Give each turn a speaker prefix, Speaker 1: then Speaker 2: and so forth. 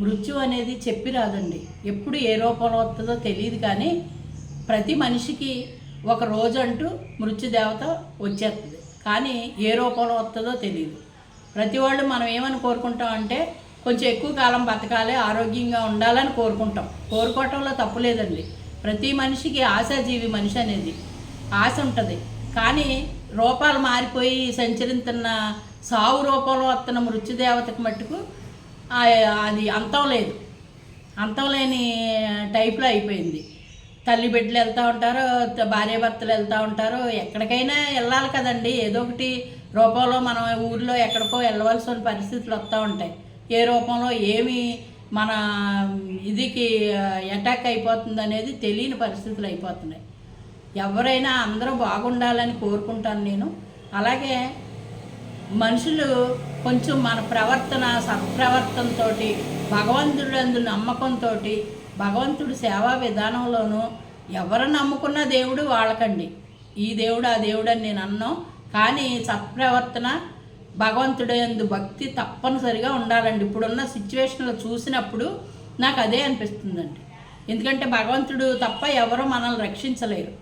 Speaker 1: మృత్యు అనేది చెప్పి రాదండి. ఎప్పుడు ఏ రూపంలో వస్తుందో తెలియదు కానీ ప్రతి మనిషికి ఒక రోజు అంటూ మృత్యుదేవత వచ్చేస్తుంది. కానీ ఏ రూపంలో వస్తుందో తెలియదు. ప్రతి వాళ్ళు మనం ఏమని కోరుకుంటాం అంటే కొంచెం ఎక్కువ కాలం బతకాలి ఆరోగ్యంగా ఉండాలని కోరుకుంటాం. కోరుకోవటంలో తప్పు లేదండి. ప్రతి మనిషికి ఆశాజీవి మనిషి అనేది ఆశ ఉంటుంది. కానీ రూపాలు మారిపోయి సంచరిస్తున్న సావు రూపంలో వస్తున్న మృత్యుదేవతకు మట్టుకు అది అంతం లేదు. అంతం లేని టైప్లో అయిపోయింది. తల్లి బిడ్డలు వెళ్తూ ఉంటారు భార్యాభర్తలు వెళ్తూ ఉంటారు. ఎక్కడికైనా వెళ్ళాలి కదండి. ఏదో ఒకటి రూపంలో మనం ఊర్లో ఎక్కడికో వెళ్ళవలసిన పరిస్థితులు వస్తూ ఉంటాయి. ఏ రూపంలో ఏమి మన ఇదికి అటాక్ అయిపోతుంది అనేది తెలియని పరిస్థితులు అయిపోతున్నాయి. ఎవరైనా అందరూ బాగుండాలని కోరుకుంటాను నేను. అలాగే మనుషులు కొంచెం మన ప్రవర్తన సత్ప్రవర్తనతో భగవంతుడు అందు నమ్మకంతో భగవంతుడు సేవా విధానంలోనూ ఎవరు నమ్ముకున్న దేవుడు వాళ్ళకండి. ఈ దేవుడు ఆ దేవుడు అని నేను అన్నాం. కానీ సత్ప్రవర్తన భగవంతుడు ఎందు భక్తి తప్పనిసరిగా ఉండాలండి. ఇప్పుడున్న సిచ్యువేషన్లో చూసినప్పుడు నాకు అదే అనిపిస్తుందండి. ఎందుకంటే భగవంతుడు తప్ప ఎవరు మనల్ని రక్షించలేరు.